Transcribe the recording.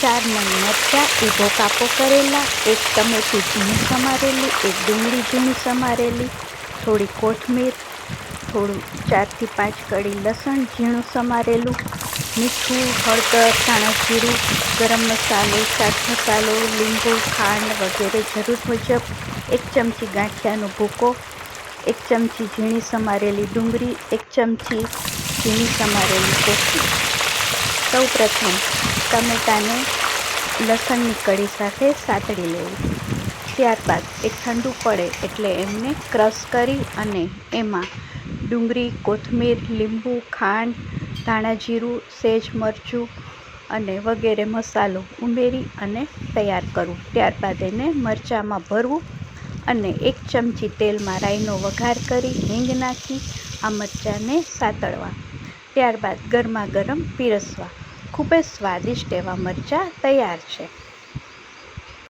ચાર નંગ મરચાં ઊભો કાપો કરેલા, એક ટમેટું ઝીણું સમારેલી, એક ડુંગળી ઝીણી સમારેલી, થોડી કોથમીર, થોડું ચારથી પાંચ કળી લસણ ઝીણું સમારેલું, મીઠું, હળદર, ધાણા જીરું, ગરમ મસાલો, ચાટ મસાલો, લીંબુ, ખાંડ વગેરે જરૂર મુજબ એક ચમચી ગાંઠિયાનો ભૂકો, એક ચમચી ઝીણી સમારેલી ડુંગળી, એક ચમચી ઝીણી સમારેલી કોથમીર. સૌ પ્રથમ ટમેટાને લસણની કળી સાથે સાતળી લેવું. ત્યારબાદ એ ઠંડુ પડે એટલે એમને ક્રશ કરી અને એમાં ડુંગળી, કોથમીર, લીંબુ, ખાંડ, ધાણા જીરું, સેજ મરચું અને વગેરે મસાલો ઉમેરી અને તૈયાર કરવું ત્યારબાદ એને મરચાંમાં ભરવું અને એક ચમચી તેલમાં રાઈનો વઘાર કરી હિંગ નાખી આ મરચાંને સાતળવા ત્યારબાદ ગરમા ગરમ પીરસવા. ખૂબ જ સ્વાદિષ્ટ એવા મરચાં તૈયાર છે.